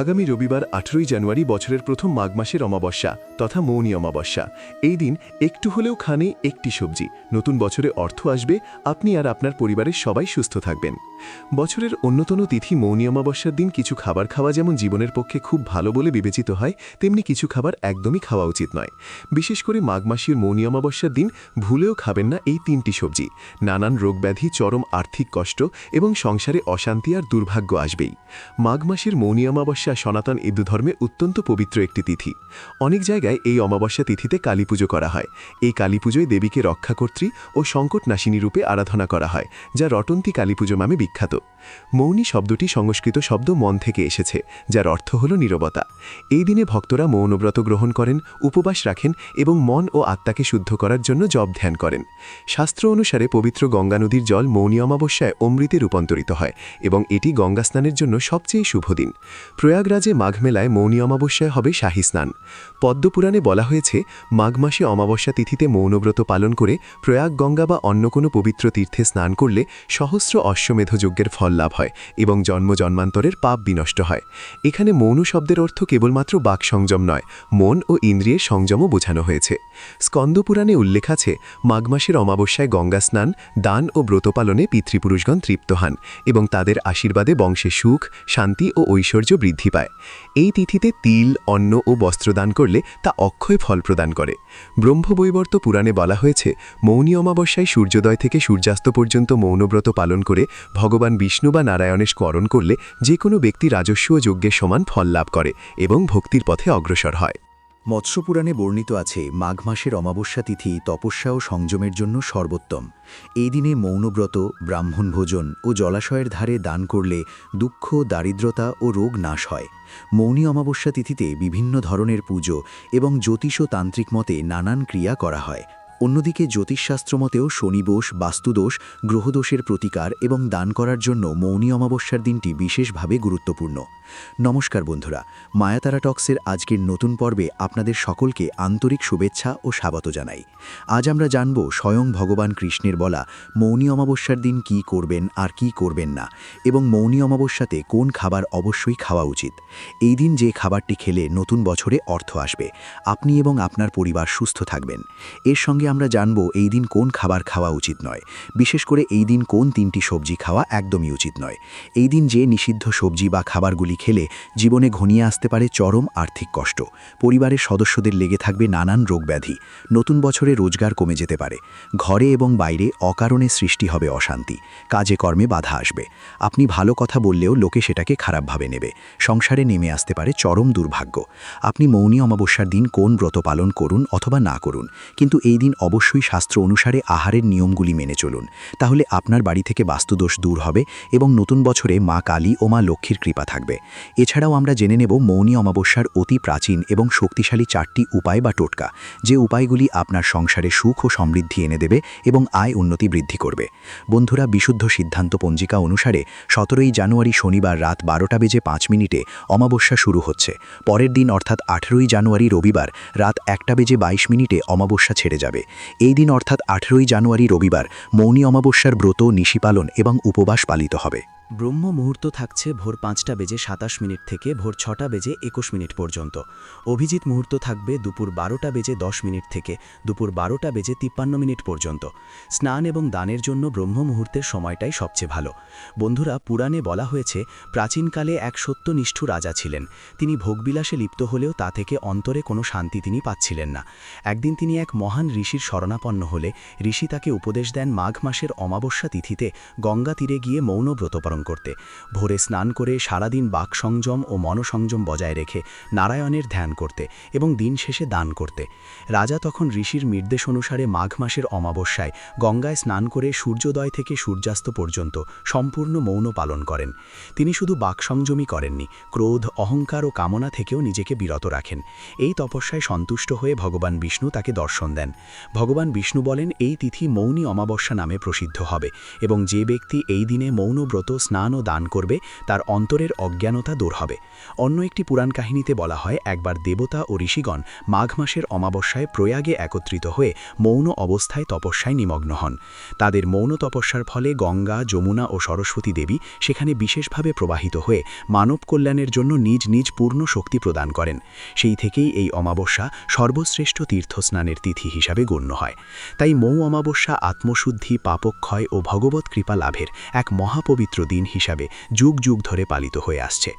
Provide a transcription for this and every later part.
আগামী রবিবার আঠেরোই জানুয়ারি বছরের প্রথম মাঘ মাসের অমাবস্যা তথা মৌনী অমাবস্যা। এই দিন একটু হলেও খানে একটি সবজি। নতুন বছরে অর্থ আসবে, আপনি আর আপনার পরিবারের সবাই সুস্থ থাকবেন। বছরের অন্যতম তিথি মৌনী অমাবস্যার দিন কিছু খাবার খাওয়া যেমন জীবনের পক্ষে খুব ভালো বলে বিবেচিত হয়, তেমনি কিছু খাবার একদমই খাওয়া উচিত নয়। বিশেষ করে মাঘ মাসের মৌনী অমাবস্যার দিন ভুলেও খাবেন না এই তিনটি সবজি। নানান রোগব্যাধি, চরম আর্থিক কষ্ট এবং সংসারে অশান্তি আর দুর্ভাগ্য আসবেই। মাঘ মাসের মৌনী অমাবস্যা সনাতন হিন্দু ধর্মে অত্যন্ত পবিত্র একটি তিথি। অনেক জায়গায় এই অমাবস্যা তিথিতে কালী পুজো করা হয়। এই কালী পুজোয় দেবীকে রক্ষাকর্ত্রী ও সংকটনাশিনী রূপে আরাধনা করা হয়, যা রটন্তী কালী পুজো নামে বিখ্যাত। মৌনী শব্দটি সংস্কৃত শব্দ মন থেকে এসেছে, যার অর্থ হল নীরবতা। এই দিনে ভক্তরা মৌনব্রত গ্রহণ করেন, উপবাস রাখেন এবং মন ও আত্মাকে শুদ্ধ করার জন্য জপ ধ্যান করেন। শাস্ত্র অনুসারে পবিত্র গঙ্গা নদীর জল মৌনী অমাবস্যায় অমৃতে রূপান্তরিত হয় এবং এটি গঙ্গা স্নানের জন্য সবচেয়ে শুভ দিন। প্রয়াগরাজে মাঘ মেলায় মৌনী অমাবস্যায় হবে শাহী স্নান। পদ্মপুরাণে বলা হয়েছে, মাঘ মাসে অমাবস্যা তিথিতে মৌনব্রত পালন করে প্রয়াগ গঙ্গা বা অন্য কোনো পবিত্র তীর্থে স্নান করলে সহস্র অশ্বমেধ যজ্ঞের ফল লাভ হয় এবং জন্ম জন্মান্তরের পাপ বিনষ্ট হয়। এখানে মৌন শব্দের অর্থ কেবলমাত্র বাক সংযম নয়, মন ও ইন্দ্রিয়ের সংযমও বোঝানো হয়েছে। স্কন্দপুরাণে উল্লেখ আছে, মাঘ মাসের অমাবস্যায় গঙ্গা স্নান, দান ও ব্রত পালনে পিতৃপুরুষগণ তৃপ্ত হন এবং তাদের আশীর্বাদে বংশে সুখ, শান্তি ও ঐশ্বর্য বৃদ্ধি পায়। এই তিথিতে তিল, অন্ন ও বস্ত্রদান করলে তা অক্ষয় ফল প্রদান করে। ব্রহ্মবৈবর্ত পুরাণে বলা হয়েছে, মৌনী অমাবস্যায় সূর্যোদয় থেকে সূর্যাস্ত পর্যন্ত মৌনব্রত পালন করে ভগবান বিষ্ণু বা নারায়ণের স্মরণ করলে যে কোনো ব্যক্তি রাজস্ব যজ্ঞের সমান ফল লাভ করে এবং ভক্তির পথে অগ্রসর হয়। মৎস্যপুরাণে বর্ণিত আছে, মাঘ মাসের অমাবস্যা তিথি তপস্যা ও সংযমের জন্য সর্বোত্তম। এই দিনে মৌনব্রত, ব্রাহ্মণ ভোজন ও জলাশয়ের ধারে দান করলে দুঃখ, দারিদ্রতা ও রোগ নাশ হয়। মৌনী অমাবস্যা তিথিতে বিভিন্ন ধরনের পুজো এবং জ্যোতিষ ও তান্ত্রিক মতে নানান ক্রিয়া করা হয়। অন্যদিকে জ্যোতিষশাস্ত্র মতেও শনিদোষ বাস্তুদোষ গ্রহদোষের প্রতিকার এবং দান করার জন্য মৌনী অমাবস্যার দিনটি বিশেষভাবে গুরুত্বপূর্ণ। নমস্কার বন্ধুরা, মায়াতারা টক্সের আজকের নতুন পর্বে আপনাদের সকলকে আন্তরিক শুভেচ্ছা ও স্বাগত জানাই। আজ আমরা জানব স্বয়ং ভগবান কৃষ্ণের বলা মৌনী অমাবস্যার দিন কি করবেন আর কি করবেন না এবং মৌনী অমাবস্যাতে কোন খাবার অবশ্যই খাওয়া উচিত। এই দিন যে খাবারটি খেলে নতুন বছরে অর্থ আসবে। আপনি এবং আপনার পরিবার সুস্থ থাকবেন। এর সঙ্গে আমরা জানব এই দিন কোন খাবার খাওয়া উচিত নয়। বিশেষ করে এই দিন কোন তিনটি সবজি খাওয়া একদমই উচিত নয়। এই দিন যে নিষিদ্ধ সবজি বা খাবারগুলি খেলে জীবনে ঘনিয়ে আসতে পারে চরম আর্থিক কষ্ট। পরিবারের সদস্যদের লেগে থাকবে নানান রোগব্যাধি নতুন বছরে রোজগার কমে যেতে পারে। ঘরে এবং বাইরে অকারণে সৃষ্টি হবে অশান্তি। কাজে কর্মে বাধা আসবে। আপনি ভালো কথা বললেও লোকে সেটাকে খারাপভাবে নেবে। সংসারে নেমে আসতে পারে চরম দুর্ভাগ্য। আপনি মৌনী অমাবস্যার দিন কোন ব্রত পালন করুন অথবা না করুন। কিন্তু এই দিন অবশ্যই শাস্ত্র অনুসারে আহারের নিয়মগুলি মেনে চলুন। তাহলে আপনার বাড়ি থেকে বাস্তুদোষ দূর হবে এবং নতুন বছরে মা কালী ও মা লক্ষ্মীর কৃপা থাকবে। এছাড়াও আমরা জেনে নেব মৌনী অমাবস্যার অতি প্রাচীন এবং শক্তিশালী চারটি উপায় বা টোটকা, যে উপায়গুলি আপনার সংসারে সুখ ও সমৃদ্ধি এনে দেবে এবং আয় উন্নতি বৃদ্ধি করবে। বন্ধুরা, বিশুদ্ধ সিদ্ধান্ত পঞ্জিকা অনুসারে সতেরোই জানুয়ারি শনিবার রাত বারোটা বেজে পাঁচ মিনিটে অমাবস্যা শুরু হচ্ছে। পরের দিন অর্থাৎ আঠেরোই জানুয়ারি রবিবার রাত একটা বেজে বাইশ মিনিটে অমাবস্যা ছেড়ে যাবে। এই দিন অর্থাৎ আঠেরোই জানুয়ারি রবিবার মৌনী অমাবস্যার ব্রত নিশিপালন এবং উপবাস পালিত হবে। ব্রহ্ম মুহূর্ত থাকছে ভোর পাঁচটা বেজে সাতাশ মিনিট থেকে ভোর ছটা বেজে একুশ মিনিট পর্যন্ত। অভিজিৎ মুহূর্ত থাকবে দুপুর বারোটা বেজে দশ মিনিট থেকে দুপুর বারোটা বেজে তিপ্পান্ন মিনিট পর্যন্ত। স্নান এবং দানের জন্য ব্রহ্ম মুহূর্তের সময়টাই সবচেয়ে ভালো। বন্ধুরা, পুরাণে বলা হয়েছে, প্রাচীনকালে এক সত্যনিষ্ঠ রাজা ছিলেন। তিনি ভোগবিলাসে লিপ্ত হলেও তা থেকে অন্তরে কোনো শান্তি তিনি পাচ্ছিলেন না। একদিন তিনি এক মহান ঋষির শরণাপন্ন হলে ঋষি তাকে উপদেশ দেন মাঘ মাসের অমাবস্যা তিথিতে গঙ্গা তীরে গিয়ে মৌন পালন করতে। ভোরে স্নান করে সারাদিন বাক সংযম ও মনসংযম বজায় রেখে নারায়ণের ধ্যান করতে এবং দিন শেষে দান করতে। রাজা তখন ঋষির নির্দেশ অনুসারে মাঘ মাসের অমাবস্যায় গঙ্গায় স্নান করে সূর্যোদয় থেকে সূর্যাস্ত পর্যন্ত সম্পূর্ণ মৌন পালন করেন। তিনি শুধু বাক সংযমই করেননি, ক্রোধ, অহংকার ও কামনা থেকেও নিজেকে বিরত রাখেন। এই তপস্যায় সন্তুষ্ট হয়ে ভগবান বিষ্ণু তাকে দর্শন দেন। ভগবান বিষ্ণু বলেন, এই তিথি মৌনী অমাবস্যা নামে প্রসিদ্ধ হবে এবং যে ব্যক্তি এই দিনে মৌন ব্রত স্নান ও দান করবে, তার অন্তরের অজ্ঞানতা দূর হবে। অন্য একটি পুরাণ কাহিনীতে বলা হয়, একবার দেবতা ও ঋষিগণ মাঘ মাসের অমাবস্যায় প্রয়াগে একত্রিত হয়ে মৌন অবস্থায় তপস্যায় নিমগ্ন হন। তাদের মৌন তপস্যার ফলে গঙ্গা, যমুনা ও সরস্বতী দেবী সেখানে বিশেষভাবে প্রবাহিত হয়ে মানব কল্যাণের জন্য নিজ নিজ পূর্ণ শক্তি প্রদান করেন। সেই থেকেই এই অমাবস্যা সর্বশ্রেষ্ঠ তীর্থস্নানের তিথি হিসাবে গণ্য হয়। তাই মৌ অমাবস্যা আত্মশুদ্ধি, পাপক্ষয় ও ভগবত কৃপা লাভের এক মহাপবিত্র দিন হিসাবে যুগ যুগ ধরে পালিত হয়ে আসছে।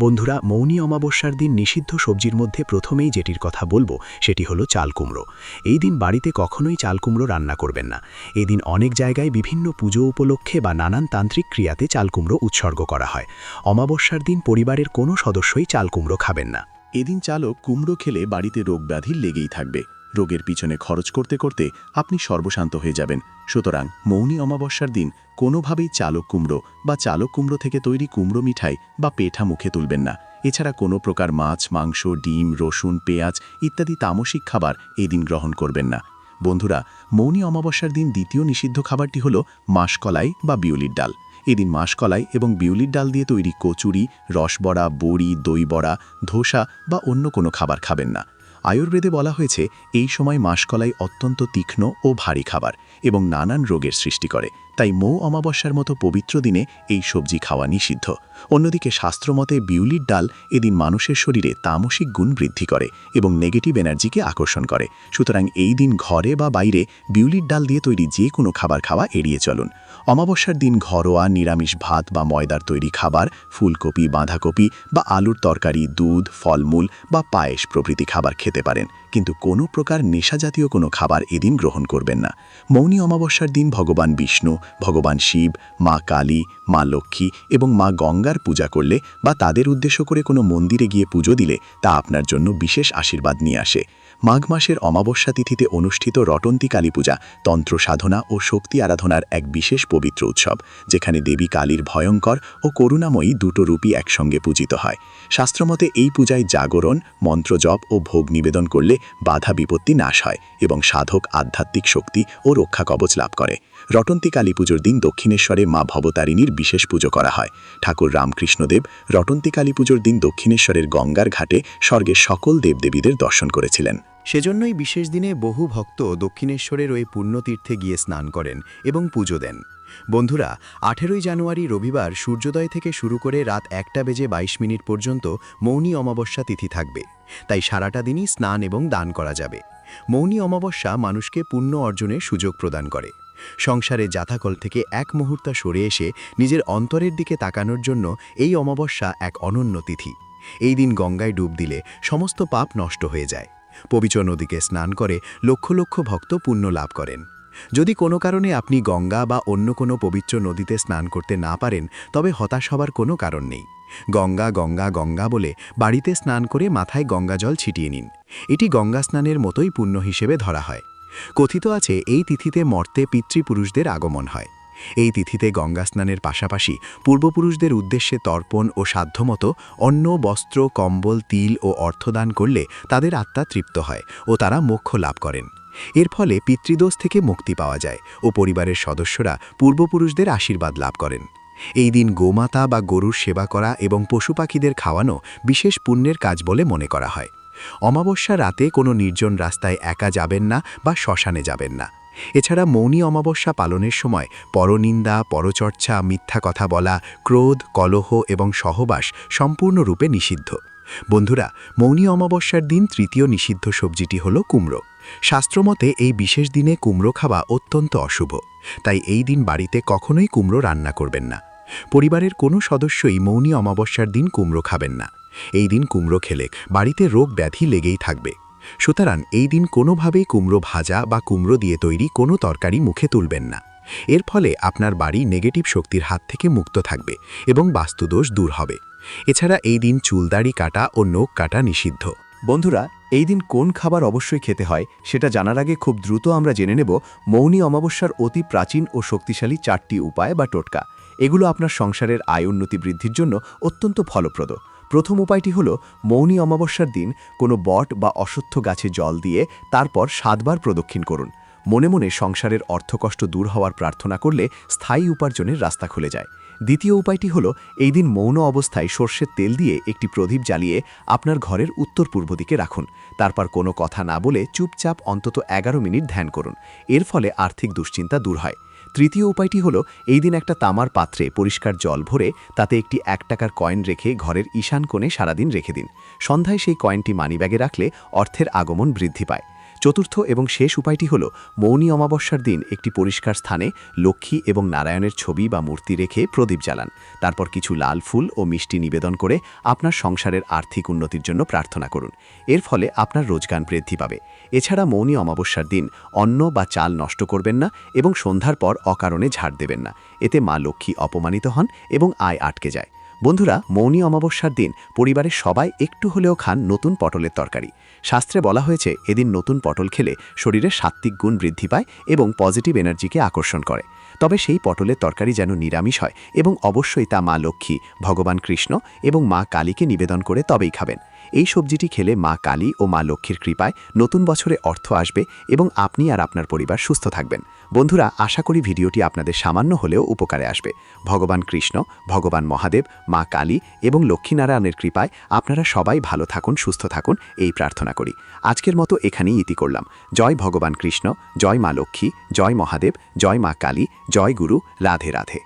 বন্ধুরা, মৌনী অমাবস্যার দিন নিষিদ্ধ সবজির মধ্যে প্রথমেই যেটির কথা বলব, সেটি হলো চাল কুমড়ো। এই দিন বাড়িতে কখনোই চাল কুমড়ো রান্না করবেন না। এদিন অনেক জায়গায় বিভিন্ন পুজো উপলক্ষে বা নানান তান্ত্রিক ক্রিয়াতে চাল কুমড়ো উৎসর্গ করা হয়। অমাবস্যার দিন পরিবারের কোনো সদস্যই চাল কুমড়ো খাবেন না। এদিন চালক কুমড়ো খেলে বাড়িতে রোগ ব্যাধি লেগেই থাকবে। রোগের পিছনে খরচ করতে করতে আপনি সর্বশান্ত হয়ে যাবেন। সুতরাং মৌনী অমাবস্যার দিন কোনোভাবেই চালক কুমড়ো বা চালক কুমড়ো থেকে তৈরি কুমড়ো মিঠাই বা পেঠা মুখে তুলবেন না। এছাড়া কোনো প্রকার মাছ, মাংস, ডিম, রসুন, পেঁয়াজ ইত্যাদি তামসিক খাবার এদিন গ্রহণ করবেন না। বন্ধুরা, মৌনী অমাবস্যার দিন দ্বিতীয় নিষিদ্ধ খাবারটি হল মাসকলাই বা বিউলির ডাল। এদিন মাসকলাই এবং বিউলির ডাল দিয়ে তৈরি কচুরি, রসবড়া, বড়ি, দইবড়া, ধোসা বা অন্য কোনো খাবার খাবেন না। আয়ুর্বেদে বলা হয়েছে, এই সময় মাসকলাই অত্যন্ত তীক্ষ্ণ ও ভারী খাবার এবং নানান রোগের সৃষ্টি করে। তাই মৌ অমাবস্যার মতো পবিত্র দিনে এই সবজি খাওয়া নিষিদ্ধ। অন্যদিকে শাস্ত্রমতে বিউলির ডাল এদিন মানুষের শরীরে তামসিক গুণ বৃদ্ধি করে এবং নেগেটিভ এনার্জিকে আকর্ষণ করে। সুতরাং এই দিন ঘরে বা বাইরে বিউলির ডাল দিয়ে তৈরি যে কোনো খাবার খাওয়া এড়িয়ে চলুন। অমাবস্যার দিন ঘরোয়া নিরামিষ ভাত বা ময়দার তৈরি খাবার, ফুলকপি, বাঁধাকপি বা আলুর তরকারি, দুধ, ফলমূল বা পায়েস প্রভৃতি খাবার খেতে পারেন। কিন্তু কোনো প্রকার নেশাজাতীয় কোনো খাবার এদিন গ্রহণ করবেন না। মৌনী অমাবস্যার দিন ভগবান বিষ্ণু ভগবান শিব, মা কালী, মা লক্ষ্মী এবং মা গঙ্গার পূজা করলে বা তাদের উদ্দেশ্য করে কোনো মন্দিরে গিয়ে পুজো দিলে তা আপনার জন্য বিশেষ আশীর্বাদ নিয়ে আসে। মাঘ মাসের অমাবস্যা তিথিতে অনুষ্ঠিত রটন্তী কালী পূজা তন্ত্র সাধনা ও শক্তি আরাধনার এক বিশেষ পবিত্র উৎসব, যেখানে দেবী কালীর ভয়ঙ্কর ও করুণাময়ী দুটো রূপী একসঙ্গে পূজিত হয়। শাস্ত্রমতে এই পূজায় জাগরণ, মন্ত্রজপ ও ভোগ নিবেদন করলে বাধা বিপত্তি নাশ হয় এবং সাধক আধ্যাত্মিক শক্তি ও রক্ষা কবচ লাভ করে। রটন্তী কালী পুজোর দিন দক্ষিণেশ্বরে মা ভবতারিণীর বিশেষ পুজো করা হয়। ঠাকুর রামকৃষ্ণদেব রটন্তী কালী পুজোর দিন দক্ষিণেশ্বরের গঙ্গার ঘাটে স্বর্গের সকল দেবদেবীদের দর্শন করেছিলেন। সেজন্যই বিশেষ দিনে বহু ভক্ত দক্ষিণেশ্বরের ওই পুণ্যতীর্থে গিয়ে স্নান করেন এবং পুজো দেন। বন্ধুরা, আঠেরোই জানুয়ারি রবিবার সূর্যোদয় থেকে শুরু করে রাত একটা বেজে ২২ মিনিট পর্যন্ত মৌনী অমাবস্যা তিথি থাকবে। তাই সারাটা দিনই স্নান এবং দান করা যাবে। মৌনী অমাবস্যা মানুষকে পুণ্য অর্জনের সুযোগ প্রদান করে। সংসারে জাথাকল থেকে এক মুহূর্ত সরে এসে নিজের অন্তরের দিকে তাকানোর জন্য এই অমাবস্যা এক অনন্য তিথি। এই দিন গঙ্গায় ডুব দিলে সমস্ত পাপ নষ্ট হয়ে যায়। পবিত্র নদীকে স্নান করে লক্ষ লক্ষ ভক্ত পুণ্য লাভ করেন। যদি কোনো কারণে আপনি গঙ্গা বা অন্য কোনো পবিত্র নদীতে স্নান করতে না পারেন, তবে হতাশ হবার কোনো কারণ নেই। গঙ্গা গঙ্গা গঙ্গা বলে বাড়িতে স্নান করে মাথায় গঙ্গা জল ছিটিয়ে নিন। এটি গঙ্গা স্নানের মতোই পুণ্য হিসেবে ধরা হয়। কথিত আছে, এই তিথিতে মর্তে পিতৃপুরুষদের আগমন হয়। এই তিথিতে গঙ্গা স্নানের পাশাপাশি পূর্বপুরুষদের উদ্দেশ্যে তর্পণ ও সাধ্যমতো অন্ন, বস্ত্র, কম্বল, তিল ও অর্থদান করলে তাদের আত্মা তৃপ্ত হয় ও তারা মোক্ষ লাভ করেন। এর ফলে পিতৃদোষ থেকে মুক্তি পাওয়া যায় ও পরিবারের সদস্যরা পূর্বপুরুষদের আশীর্বাদ লাভ করেন। এই দিন গোমাতা বা গরুর সেবা করা এবং পশু পাখিদের খাওয়ানো বিশেষ পুণ্যের কাজ বলে মনে করা হয়। অমাবস্যা রাতে কোনো নির্জন রাস্তায় একা যাবেন না বা শ্মশানে যাবেন না। এছাড়া মৌনী অমাবস্যা পালনের সময় পরনিন্দা, পরচর্চা, মিথ্যা কথা বলা, ক্রোধ, কলহ এবং সহবাস সম্পূর্ণরূপে নিষিদ্ধ। বন্ধুরা, মৌনী অমাবস্যার দিন তৃতীয় নিষিদ্ধ সবজিটি হল কুমড়ো। শাস্ত্রমতে এই বিশেষ দিনে কুমড়ো খাওয়া অত্যন্ত অশুভ। তাই এই দিন বাড়িতে কখনোই কুমড়ো রান্না করবেন না। পরিবারের কোনো সদস্যই মৌনি অমাবস্যার দিন কুমড়ো খাবেন না। এই দিন কুমড়ো খেলে বাড়িতে রোগ ব্যাধি লেগেই থাকবে। সুতরাং এই দিন কোনোভাবেই কুমড়ো ভাজা বা কুমড়ো দিয়ে তৈরি কোনো তরকারি মুখে তুলবেন না। এর ফলে আপনার বাড়ি নেগেটিভ শক্তির হাত থেকে মুক্ত থাকবে এবং বাস্তুদোষ দূর হবে। এছাড়া এই দিন চুলদাড়ি কাটা ও নখ কাটা নিষিদ্ধ। বন্ধুরা, এই দিন কোন খাবার অবশ্যই খেতে হয় সেটা জানার আগে খুব দ্রুত আমরা জেনে নেব মৌনী অমাবস্যার অতি প্রাচীন ও শক্তিশালী চারটি উপায় বা টোটকা। এগুলো আপনার সংসারের আয় উন্নতি বৃদ্ধির জন্য অত্যন্ত ফলপ্রদ। প্রথম উপায়টি হল, মৌনী অমাবস্যার দিন কোনো বট বা অশ্বত্থ গাছে জল দিয়ে তারপর সাতবার প্রদক্ষিণ করুন। মনে মনে সংসারের অর্থকষ্ট দূর হওয়ার প্রার্থনা করলে স্থায়ী উপার্জনের রাস্তা খুলে যায়। দ্বিতীয় উপায়টি হলো, এই দিন মৌন অবস্থায় সর্ষের তেল দিয়ে একটি প্রদীপ জ্বালিয়ে আপনার ঘরের উত্তর পূর্ব দিকে রাখুন। তারপর কোনো কথা না বলে চুপচাপ অন্তত এগারো মিনিট ধ্যান করুন। এর ফলে আর্থিক দুশ্চিন্তা দূর হয়। তৃতীয় উপায়টি হলো, এই দিন একটা তামার পাত্রে পরিষ্কার জল ভরে তাতে একটি এক টাকার কয়েন রেখে ঘরের ঈশান কোণে সারাদিন রেখে দিন। সন্ধ্যায় সেই কয়েনটি মানিব্যাগে রাখলে অর্থের আগমন বৃদ্ধি পায়। চতুর্থ এবং শেষ উপায়টি হল মৌনী অমাবস্যার দিন একটি পরিষ্কার স্থানে লক্ষ্মী এবং নারায়ণের ছবি বা মূর্তি রেখে প্রদীপ জ্বালান। তারপর কিছু লাল ফুল ও মিষ্টি নিবেদন করে আপনার সংসারের আর্থিক উন্নতির জন্য প্রার্থনা করুন। এর ফলে আপনার রোজগার বৃদ্ধি পাবে। এছাড়া মৌনী অমাবস্যার দিন অন্ন বা চাল নষ্ট করবেন না এবং সন্ধ্যার পর অকারণে ঝাড় দেবেন না। এতে মা লক্ষ্মী অপমানিত হন এবং আয় আটকে যায়। বন্ধুরা, মৌনী অমাবস্যার দিন পরিবারের সবাই একটু হলেও খান নতুন পটলের তরকারি। শাস্ত্রে বলা হয়েছে, এদিন নতুন পটল খেলে শরীরে সাত্ত্বিক গুণ বৃদ্ধি পায় এবং পজিটিভ এনার্জিকে আকর্ষণ করে। তবে সেই পটলের তরকারি যেন নিরামিষ হয় এবং অবশ্যই তা মা লক্ষ্মী, ভগবান কৃষ্ণ এবং মা কালীকে নিবেদন করে তবেই খাবেন। এই সবজিটি খেলে মা কালী ও মা লক্ষ্মীর কৃপায় নতুন বছরে অর্থ আসবে এবং আপনি আর আপনার পরিবার সুস্থ থাকবেন। বন্ধুরা, আশা করি ভিডিওটি আপনাদের সামান্য হলেও উপকারে আসবে। ভগবান কৃষ্ণ, ভগবান মহাদেব, মা কালী এবং লক্ষ্মীনারায়ণের কৃপায় আপনারা সবাই ভালো থাকুন, সুস্থ থাকুন, এই প্রার্থনা করি। আজকের মতো এখানেই ইতি করলাম। জয় ভগবান কৃষ্ণ, জয় মা লক্ষ্মী, জয় মহাদেব, জয় মা কালী, জয় গুরু, রাধে রাধে।